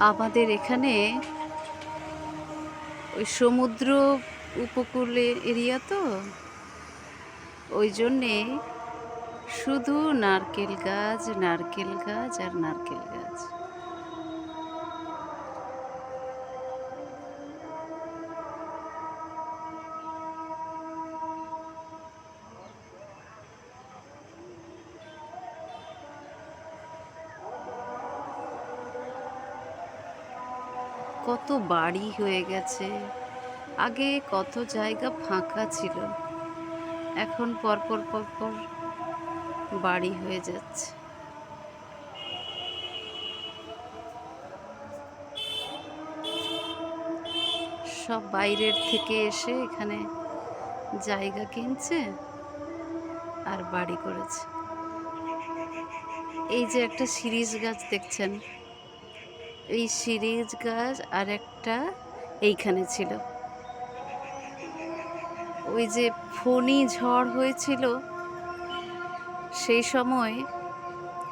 আমাদের এখানে ওই সমুদ্র উপকূলে এরিয়া তো, ওই জন্যে শুধু নারকেল গাছ নারকেল গাছ আর নারকেল গাছ। কত বাড়ি হয়ে গেছে। আগে কত জায়গা ফাঁকা ছিল। এখন পরপর পরপর বাড়ি হয়ে যাচ্ছে। সব বাইরের থেকে এসে এখানে জায়গা কিনছে আর বাড়ি করেছে। এই যে একটা সিরিজ গাছ দেখছেন। এই সিরিজ গাছ আর একটা এইখানে ছিল। ওই যে ফণি ঝড় হয়েছিল, সেই সময়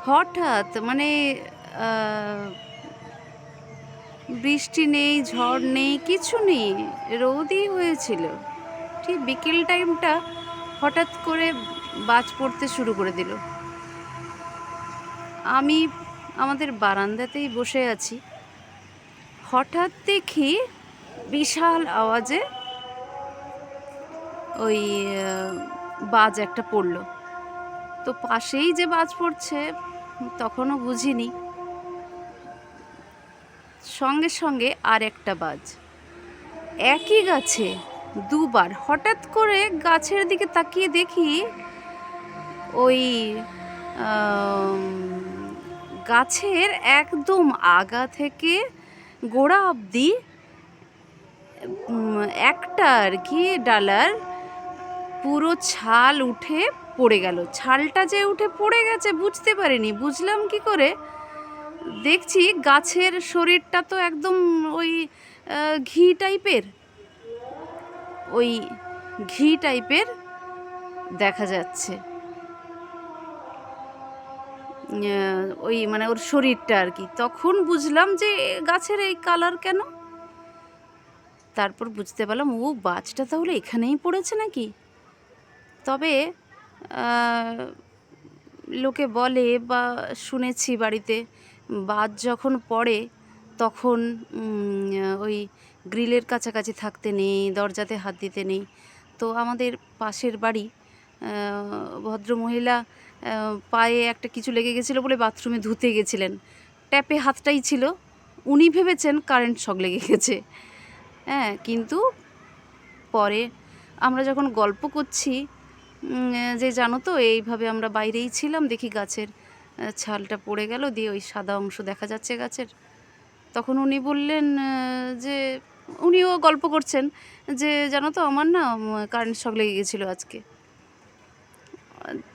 হঠাৎ মানে বৃষ্টি নেই, ঝড় নেই, কিছু নেই, রোদই হয়েছিল। ঠিক বিকেল টাইমটা হঠাৎ করে বাজ পড়তে শুরু করে দিল। আমি আমাদের বারান্দাতেই বসে আছি। হঠাৎ দেখি বিশাল আওয়াজে ওই বাজ একটা পড়ল। তো পাশেই যে বাজ পড়ছে, তখনও বুঝিনি। সঙ্গে সঙ্গে আর একটা বাজ। একই গাছে দুবার হঠাৎ করে গাছের দিকে তাকিয়ে দেখি ওই গাছের একদম আগা থেকে গোড়া অবধি একটা আর কি ডালার পুরো ছাল উঠে পড়ে গেল। ছালটা যে উঠে পড়ে গেছে বুঝতে পারিনি, বুঝলাম কি করে? দেখছি গাছের শরীরটা তো একদম ওই ঘি টাইপের। ওই ঘি টাইপের দেখা যাচ্ছে। ওই মানে ওর শরীরটা আর কি। তখন বুঝলাম যে গাছের এই কালার কেন? তারপর বুঝতে পারলাম, ও বাজটা তাহলে এখানেই পড়েছে নাকি? তবে লোকে বলে বা শুনেছি বাড়িতে, বাজ যখন পড়ে, তখন ওই গ্রিলের কাছাকাছি থাকতে নেই, দরজাতে হাত দিতে নেই। তো আমাদের পাশের বাড়ি ভদ্রমহিলা পায়ে একটা কিছু লেগে গেছিল বলে বাথরুমে ধুতে গেছিলেন। ট্যাপে হাতটাই ছিল। উনি ভেবেছেন কারেন্ট শক লেগে গেছে। হ্যাঁ কিন্তু পরে আমরা যখন গল্প করছি যে জানো তো, এইভাবে আমরা বাইরেই ছিলাম, দেখি গাছের ছালটা পড়ে গেল, দিয়ে ওই সাদা অংশ দেখা যাচ্ছে গাছের। তখন উনি বললেন যে উনিও গল্প করছেন, যে জানো তো, আমার না কারেন্ট শক লেগে গেছিল আজকে।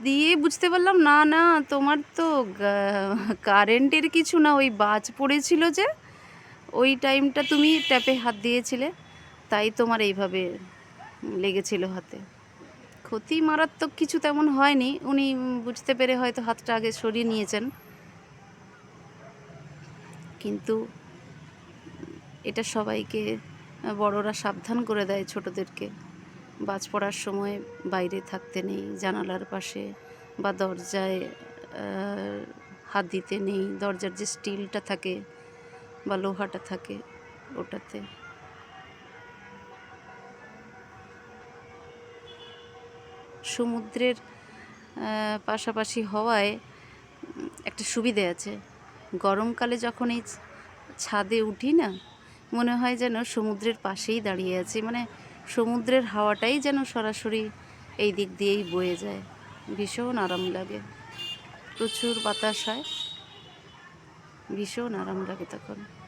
দিয়ে বুঝতে পারলাম, না না, তোমার তো কারেন্টের কিছু না, ওই বাজ পড়েছিল যে, ওই টাইমটা তুমি ট্যাপে হাত দিয়েছিলে, তাই তোমার এইভাবে লেগেছিল হাতে। ক্ষতি মারাত্মক কিছু তেমন হয়নি, উনি বুঝতে পেরে হয়তো হাতটা আগে সরিয়ে নিয়েছেন। কিন্তু এটা সবাইকে, বড়রা সাবধান করে দেয় ছোটদেরকে। বাজ পড়ার সময় বাইরে থাকতে নেই, জানালার পাশে বা দরজায় হাত দিতে নেই, দরজার যে স্টিলটা থাকে বা লোহাটা থাকে ওটাতে। সমুদ্রের পাশাপাশি হওয়ায় একটা সুবিধে আছে। গরমকালে যখন এই ছাদে উঠি না, মনে হয় যেন সমুদ্রের পাশেই দাঁড়িয়ে আছি। মানে সমুদ্রের হাওয়াটাই যেন সরাসরি এই দিক দিয়েই বয়ে যায়। ভীষণ আরাম লাগে। প্রচুর বাতাস হয়। ভীষণ আরাম লাগে তখন।